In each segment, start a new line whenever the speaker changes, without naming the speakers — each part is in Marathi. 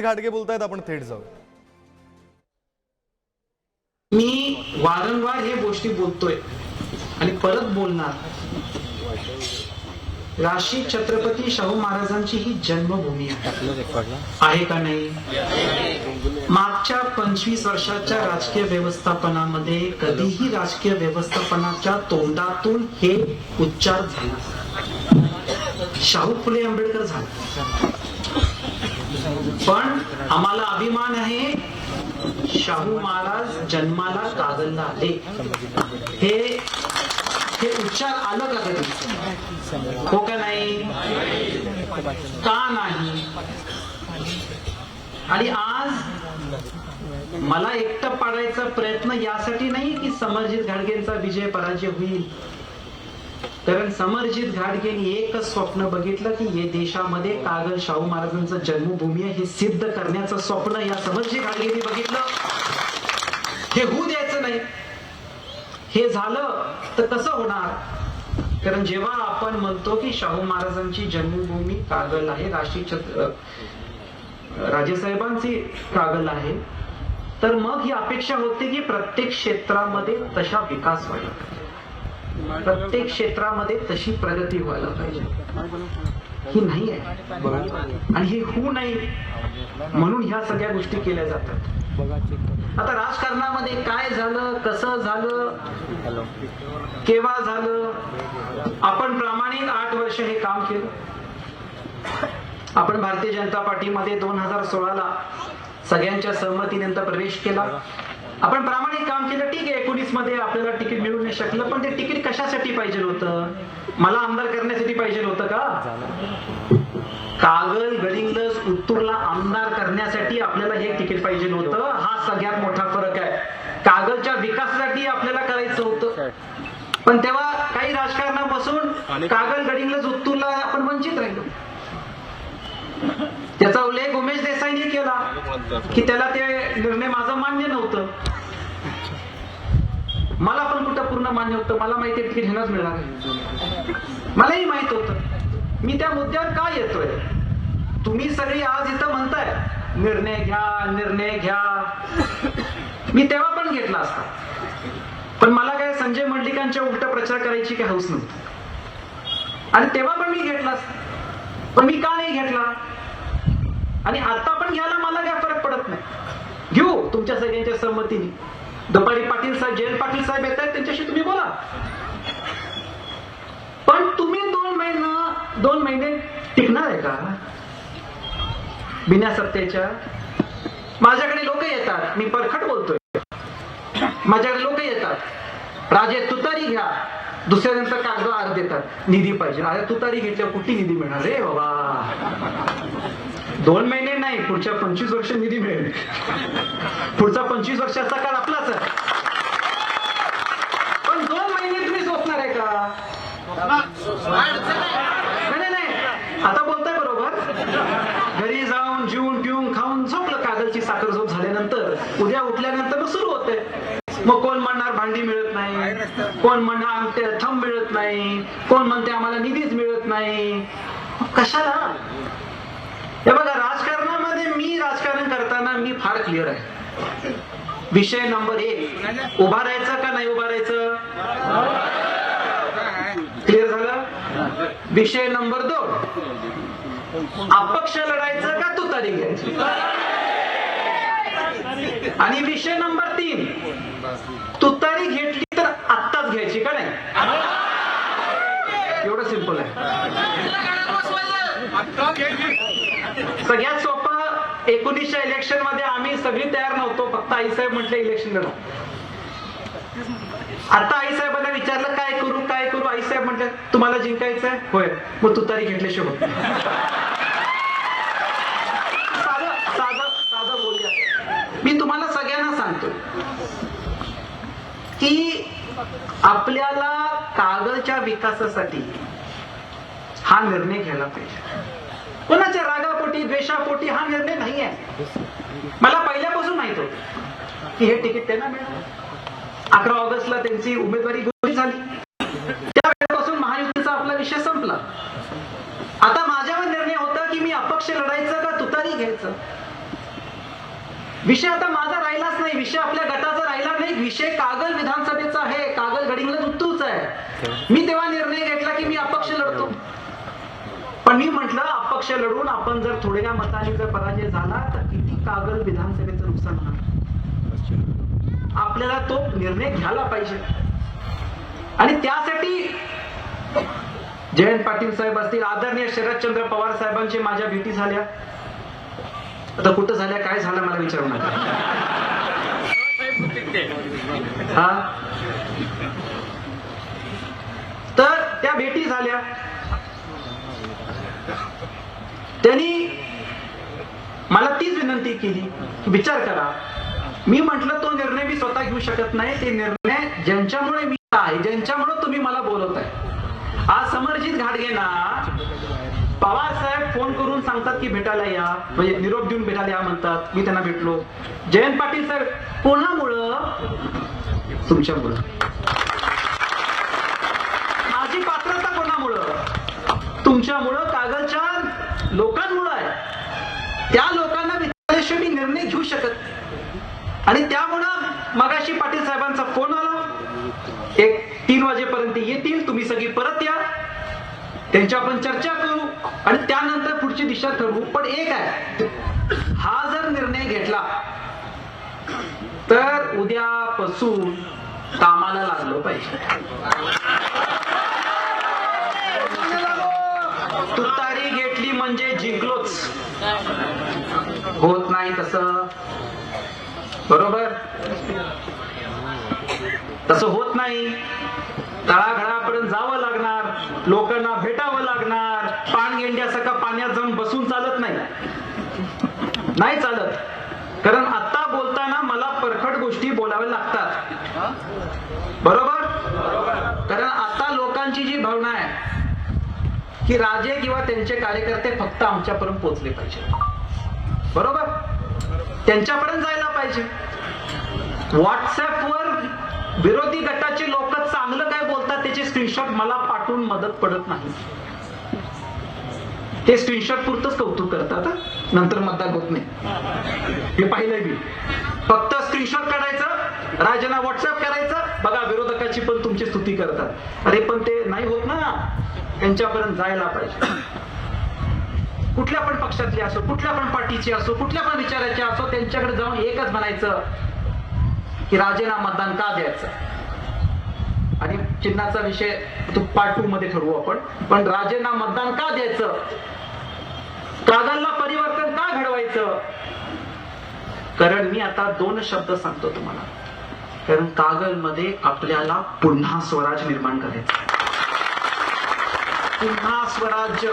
घाटगे बोलतायत आपण थेट जाऊ
मी वारंवार हे गोष्टी बोलतोय आणि परत बोलणार. राशी छत्रपती शाहू महाराजांची ही जन्मभूमी आहे का नाही? मागच्या पंचवीस वर्षाच्या राजकीय व्यवस्थापनामध्ये कधीही राजकीय व्यवस्थापनाच्या तोंडातून हे उच्चार झाला. शाहू फुले आंबेडकर झाले. पण आम्हाला अभिमान आहे. शाहू महाराज जन्माला कागलला आले. हे हे उच्चार आलं का कधी? हो का नाही? का नाही? आणि आज मला एकटं पाडायचा प्रयत्न यासाठी नाही की समरजित घाडगेंचा विजय पराजय होईल. कारण समरजित घाटगेंनी एकच स्वप्न बघितलं की हे देशामध्ये कागल शाहू महाराजांचं जन्मभूमी आहे हे सिद्ध करण्याचं स्वप्न या समरजित घाटगेंनी बघितलं. हे होऊ द्यायचं नाही. हे झालं तर कसं होणार? कारण जेव्हा आपण म्हणतो की शाहू महाराजांची जन्मभूमी कागल आहे राष्ट्रीय छत्र राजेसाहेबांची कागल आहे तर मग ही अपेक्षा होते की प्रत्येक क्षेत्रामध्ये तशा विकास व्हायला पाहिजे. प्रत्येक क्षेत्रामध्ये तशी प्रगती व्हायला पाहिजे. ही नाही आहे. आणि हे होऊ नये म्हणून ह्या सगळ्या गोष्टी केल्या जातात. आता राजकारणामध्ये काय झालं कसं झालं केव्हा झालं? आपण प्रामाणिक आठ वर्ष हे काम केलं. आपण भारतीय जनता पार्टीमध्ये दोन हजार सोळाला सगळ्यांच्या सहमतीनंतर प्रवेश केला. आपण प्रामाणिक काम केलं ठीक आहे. एकोणीसमध्ये आपल्याला तिकीट मिळू नाही शकलं पण ते तिकीट कशासाठी पाहिजे होतं? मला आमदार करण्यासाठी पाहिजे होतं का? कागल गडिंग्लज उत्तूरला आमदार करण्यासाठी आपल्याला हे तिकीट पाहिजे होतं. हा सगळ्यात मोठा फरक आहे. कागलच्या विकासासाठी आपल्याला करायचं होतं. पण तेव्हा काही राजकारणापासून कागल गडिंग्लज उत्तूरला आपण वंचित राहिलो. त्याचा उल्लेख उमेश देसाईने केला की त्याला ते निर्णय माझं मान्य नव्हतं. मला पण कुठं पूर्ण मान्य होतं? मला माहिती आहे तिकीट घेणंच मिळणार मलाही माहीत होत. मी त्या मुद्द्यावर का येतोय? तुम्ही सगळी आज इथं म्हणताय निर्णय घ्या निर्णय घ्या. मी तेव्हा पण घेतला असता. पण मला काय संजय मंडलिकांच्या उलट प्रचार करायची काय हौस नव्हती. आणि तेव्हा पण मी घेतला असता. पण मी का नाही घेतला? आणि आता पण घ्यायला मला काय फरक पडत नाही. घेऊ तुमच्या सगळ्यांच्या संमतीने. दुपारी पाटील साहेब जयंत पाटील साहेब येत आहेत त्यांच्याशी तुम्ही बोला. पण तुम्ही दोन महिना दोन महिने टिकणार आहे का? बिना सत्तेच्या. माझ्याकडे लोक येतात मी परखट बोलतोय. माझ्याकडे लोक येतात. राजे तुतारी घ्या. दुसऱ्या नंतर कागद अर्ज देतात. निधी पाहिजे. अरे तुतारी घेतल्या कुठली निधी मिळणार? रे बाबा. दोन महिने नाही पुढच्या पंचवीस वर्ष निधी मिळेल. पुढचा पंचवीस वर्षाचा काळ आपलाच आहे. पण दोन महिने तुम्ही सोसणार आहे का? नाही नाही, आता बोलताय बरोबर. घरी जाऊन जीवन पिऊन खाऊन झोपलं. कागदची साखर झोप झाल्यानंतर उद्या उठल्यानंतर मग सुरू होते मग कोण म्हणणार भांडी मिळत कोण म्हणणार आमचे थंब मिळत नाही. कोण म्हणते आम्हाला निधीच मिळत नाही. कशाला? हे बघा राजकारणामध्ये मी राजकारण करताना मी फार क्लिअर आहे. विषय नंबर एक उभा राहायचं का नाही उभा राहायचं? क्लिअर झालं? विषय नंबर दोन अपक्ष लढायचं का तू तरी घ्यायचं? आणि विषय नंबर तीन तू घेतली तर आत्ताच घ्यायची का नाही एवढं सिंपल आहे सगळ्यात सोपं एकोणीसच्या इलेक्शनमध्ये आम्ही सगळी तयार नव्हतो. फक्त आईसाहेब म्हटले इलेक्शन लढू. आता आईसाहेबांना विचारलं काय करू काय करू? आईसाहेब म्हटलं तुम्हाला जिंकायचंय? होय. मग तुतारी घेतल्याशिवाय होत नाही. साधं साधं साधं बोलूया. मी तुम्हाला सगळ्यांना सांगतो की आपल्याला कागदच्या विकासासाठी हा निर्णय घ्यायला पाहिजे. कोणाच्या रागापोटी द्वेषापोटी हा निर्णय नाही आहे मला पहिल्यापासून माहीत होत की हे तिकीट त्यांना मिळालं. अकरा ऑगस्टला त्यांची उमेदवारी घोषित झाली. त्यावेळेपासून महायुतीचा आपला विषय संपला. आता माझ्यावर निर्णय होता की मी अपक्ष लढायचं का तुतारी घ्यायचं? विषय आता माझा राहिलाच नाही. विषय आपल्या गटाचा राहिला नाही. विषय कागल विधानसभेचा आहे. कागल गडिंगला उत्तूच आहे. मी तेव्हा निर्णय घेतला की मी अपक्ष लढतो. पण मी म्हटलं अपक्ष लढून आपण जर थोड्या मताने जर पराजय झाला तर किती कागल विधानसभेचं नुकसान होणार? आपल्याला तो निर्णय घ्यायला पाहिजे. आणि त्यासाठी जयंत पाटील साहेब असतील आदरणीय शरदचंद्र पवार साहेबांची माझ्या भेटी झाल्या. आता कुठं झाल्या काय झालं मला विचारू नका. हा? तर त्या भेटी झाल्या. त्यांनी मला तीच विनंती केली की विचार करा. मी म्हंटल तो निर्णय मी स्वतः घेऊ शकत नाही. ते निर्णय ज्यांच्यामुळे मी आहे ज्यांच्यामुळे तुम्ही मला बोलवताय. आज समरजित घाटगेना पवार साहेब फोन करून सांगतात की भेटायला या. म्हणजे निरोप देऊन भेटायला या म्हणतात. मी त्यांना भेटलो. जयंत पाटील साहेब कोणामुळं तुमच्यामुळं. माझी पात्रता कोणामुळं? तुमच्यामुळं लोकांमुळं आहे. त्या लोकांना विचारल्याशिवाय मी निर्णय घेऊ शकत आणि त्यामुळं मगाशी पाटील साहेबांचा फोन आला. एक तीन वाजेपर्यंत येतील तुम्ही सगळी परत या. त्यांच्या आपण चर्चा करू आणि त्यानंतर पुढची दिशा ठरवू. पण एक आहे हा जर निर्णय घेतला तर उद्यापासून कामाला लागलो पाहिजे. तुतारी घे म्हणजे जिंकलोच. होत नाही तसं. बरोबर? तस होत नाही. तळाघळापर्यंत जावं लागणार. लोकांना भेटावं लागणार. पाणगेंड्यासारखा पाण्यात जाऊन बसून चालत नाही. नाही चालत. कारण आता बोलताना मला परखड गोष्टी बोलाव्या लागतात. बरोबर? कारण आता लोकांची जी भावना आहे की राजे किंवा त्यांचे कार्यकर्ते फक्त आमच्यापर्यंत पोहोचले पाहिजे. बरोबर? त्यांच्यापर्यंत जायला पाहिजे. व्हॉट्सअपवर विरोधी गटाचे लोक चांगलं काय बोलतात त्याचे स्क्रीनशॉट मला पाठवून मदत पडत नाही. ते स्क्रीनशॉट पुरतच कौतुक करतात नंतर मतदान होत नाही. हे पाहिलंय मी. फक्त स्क्रीनशॉट काढायचं राजांना व्हॉट्सअप करायचं. बघा विरोधकाची पण तुमची स्तुती करतात. अरे पण ते नाही होत ना. त्यांच्यापर्यंत जायला पाहिजे. कुठल्या पण पक्षातले असो कुठल्या पण पार्टीचे असो कुठल्या पण विचाराचे असो त्यांच्याकडे जाऊन एकच म्हणायचं की राजेना मतदान का द्यायचं? आणि चिन्हाचा विषय तो पार्ट टू मध्ये ठरवू आपण. पण राजेंना मतदान का द्यायचं? कागलला परिवर्तन का घडवायचं? कारण मी आता दोन शब्द सांगतो तुम्हाला. कारण कागलमध्ये आपल्याला पुन्हा स्वराज निर्माण करायचं पुन्हा स्वराज्य.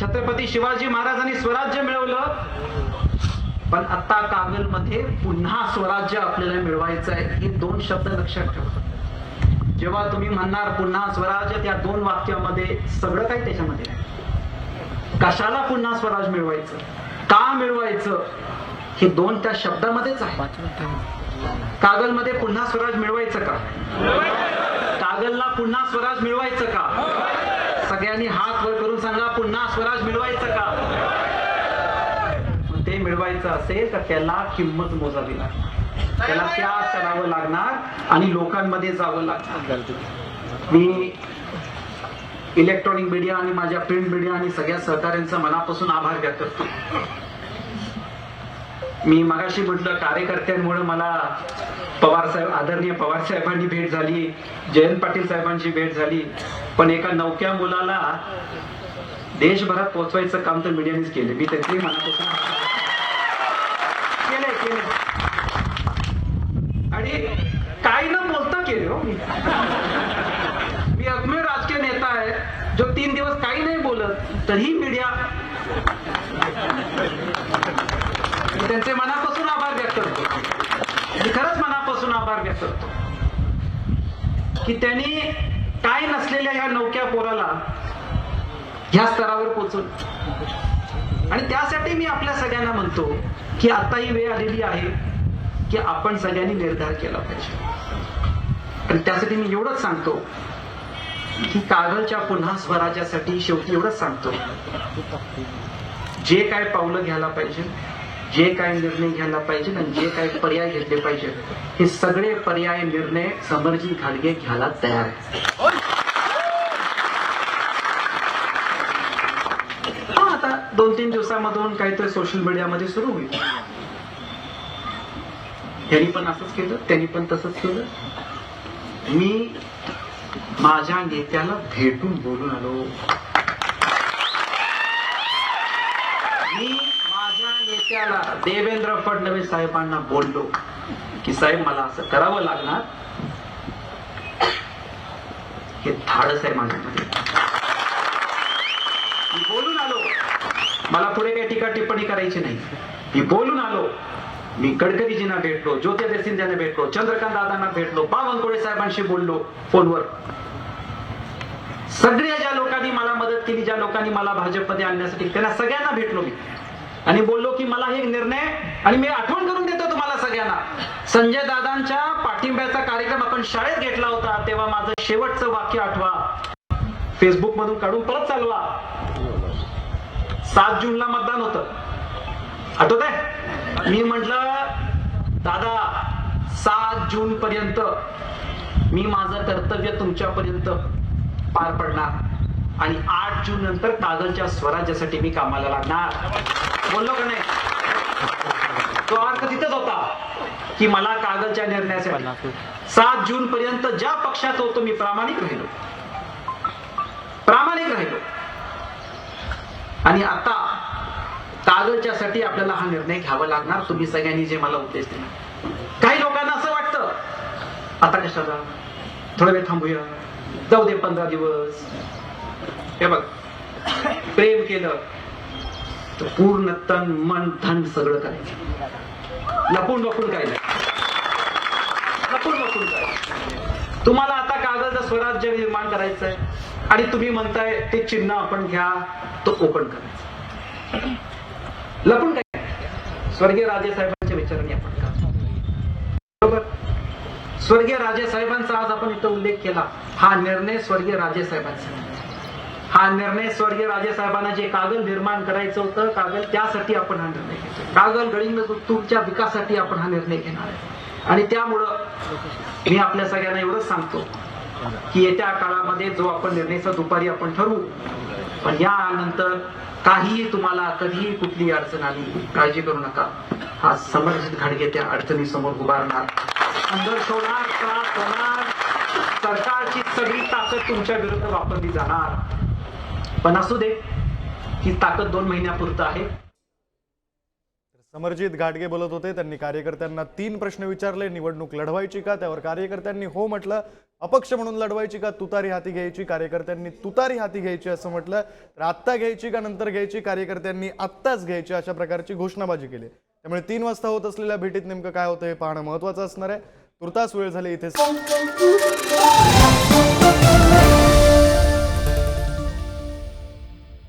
छत्रपती शिवाजी महाराजांनी स्वराज्य मिळवलं. पण आता कागलमध्ये पुन्हा स्वराज्य आपल्याला मिळवायचं आहे हे दोन शब्द लक्षात ठेवा. जेव्हा तुम्ही म्हणणार पुन्हा स्वराज्य त्या दोन वाक्यामध्ये सगळं काही त्याच्यामध्ये आहे. कशाला पुन्हा स्वराज मिळवायचं? का मिळवायचं? हे दोन त्या शब्दामध्येच आहे. कागलमध्ये पुन्हा स्वराज मिळवायचं का? कागलला पुन्हा स्वराज मिळवायचं का? सगळ्यांनी हात वर करून सांगा पुन्हा स्वराज मिळवायचं का? ते मिळवायचं असेल तर त्याला किंमत मोजावी लागणार. त्याला त्याग करावं लागणार आणि लोकांमध्ये जावं लागणार. मी इलेक्ट्रॉनिक मीडिया आणि माझ्या प्रिंट मीडिया आणि सगळ्या सहकाऱ्यांचा मनापासून आभार व्यक्त करतो. मी मगाशी म्हटलं कार्यकर्त्यांमुळे मला पवार साहेब आदरणीय पवार साहेबांनी भेट झाली जयंत पाटील साहेबांची भेट झाली पण एका नौक्या मुलाला देशभरात पोहोचवायचं काम तर मीडियानेच केले. मी त्याचे मनापासून केलंय केले आणि काही न बोलता केले हो. मी मी एकमेव राजकीय नेता आहे जो तीन दिवस काही नाही बोलत तरी मीडिया मी त्यांचे मनापासून आभार व्यक्त करतो. मी खरंच मनापासून आभार व्यक्त करतो. की त्यांनी काय नसलेल्या ह्या नौक्या पोराला ह्या स्तरावर पोहोचवलं आणि त्यासाठी मी आपल्या सगळ्यांना म्हणतो की आता ही वेळ आलेली आहे की आपण सगळ्यांनी निर्धार केला पाहिजे. आणि त्यासाठी मी एवढंच सांगतो की कागलच्या पुन्हा स्वराज्यासाठी शेवटी एवढंच सांगतो. जे काय पावलं घ्यायला पाहिजे जे काय निर्णय घ्यायला पाहिजे आणि जे काय पर्याय घेतले पाहिजे हे सगळे पर्याय निर्णय समरजी घाडगे घ्यायला तयार आहे हा आता दोन तीन दिवसामधून काहीतरी सोशल मीडियामध्ये सुरू होईल. त्यांनी पण असंच केलं त्यांनी पण तसंच केलं. मी माझ्या नेत्याला भेटून बोलून आलो मी त्याला देवेंद्र फडणवीस साहेबांना बोललो की साहेब मला असं करावं लागणार. हे धाडस आहे माझ्यामध्ये. मी बोलून आलो. मला पुढे काही टीका टिप्पणी करायची नाही. मी बोलून आलो. मी गडकरीजींना भेटलो ज्योतिरादित्य सिंध्याना भेटलो चंद्रकांत दादांना भेटलो बावनकुळे साहेबांशी बोललो फोनवर. सगळ्या ज्या लोकांनी मला मदत केली ज्या लोकांनी मला भाजपमध्ये आणण्यासाठी त्यांना सगळ्यांना भेटलो मी. आणि बोललो की मला हे निर्णय आणि मी आठवण करून देतो तुम्हाला सगळ्यांना. संजय दादांच्या पाठिंब्याचा कार्यक्रम आपण शाळेत घेतला होता तेव्हा माझं शेवटचं वाक्य आठवा. फेसबुक मधून काढून परत चालवा. सात जूनला मतदान होत. आठवत आहे मी म्हंटल दादा सात जून पर्यंत मी माझं कर्तव्य तुमच्यापर्यंत पार पडणार. आणि आठ जून नंतर कागलच्या स्वराज्यासाठी मी कामाला लागणार. बोललो का नाही? तो अर्थ तिथंच होता की मला कागलच्या निर्णयासाठी सात जून पर्यंत ज्या पक्षात होतो मी प्रामाणिक राहिलो. प्रामाणिक राहिलो. आणि आता कागलच्यासाठी आपल्याला हा निर्णय घ्यावा लागणार. तुम्ही सगळ्यांनी जे मला उपदेश दिला. काही लोकांना असं वाटतं आता कशाला? थोडा वेळ थांबूया. जाऊ दे पंधरा दिवस. हे बघ. प्रेम केलं तर पूर्ण तन मन धन सगळं करायचं. लपून लपून काय लपून लपून काय तुम्हाला आता कागद स्वराज्य निर्माण करायचंय. आणि तुम्ही म्हणताय ते चिन्ह आपण घ्या तो ओपन करायचं. लपून काय स्वर्गीय राजे साहेबांच्या विचारांनी आपण का बरोबर? स्वर्गीय राजे साहेबांचा आज आपण इथं उल्लेख केला. हा निर्णय स्वर्गीय राजे साहेबांचा. हा निर्णय स्वर्गीय राजे साहेबांना जे कागल निर्माण करायचं होतं कागल त्यासाठी आपण हा निर्णय घेतो कागल गडिंग तुमच्या विकासासाठी आपण हा निर्णय घेणार आहे. आणि त्यामुळं मी आपल्या सगळ्यांना एवढंच सांगतो की येत्या काळामध्ये जो आपण निर्णयचा दुपारी आपण ठरवू पण यानंतर काहीही तुम्हाला कधीही कुठलीही अडचण आली काळजी करू नका. हा समर्जित घाडगे त्या अडचणी समोर उभारणार. संघर्ष होणार त्रास होणार. सरकारची सगळी ताकद तुमच्या विरुद्ध वापरली जाणार. पण असू दे ही ताकद दोन महिन्यापुरतं आहे.
समरजित घाटगे बोलत होते त्यांनी कार्यकर्त्यांना तीन प्रश्न विचारले निवडणूक लढवायची का? त्यावर कार्यकर्त्यांनी हो म्हटलं अपक्ष म्हणून लढवायची का? तुतारी हाती घ्यायची कार्यकर्त्यांनी तुतारी हाती घ्यायची असं म्हटलं. तर आत्ता घ्यायची का नंतर घ्यायची? कार्यकर्त्यांनी आत्ताच घ्यायची अशा प्रकारची घोषणाबाजी केली. त्यामुळे तीन वाजता होत असलेल्या भेटीत नेमकं काय होतं हे पाहणं महत्वाचं असणार आहे. तुर्तास वेळ झाली इथे.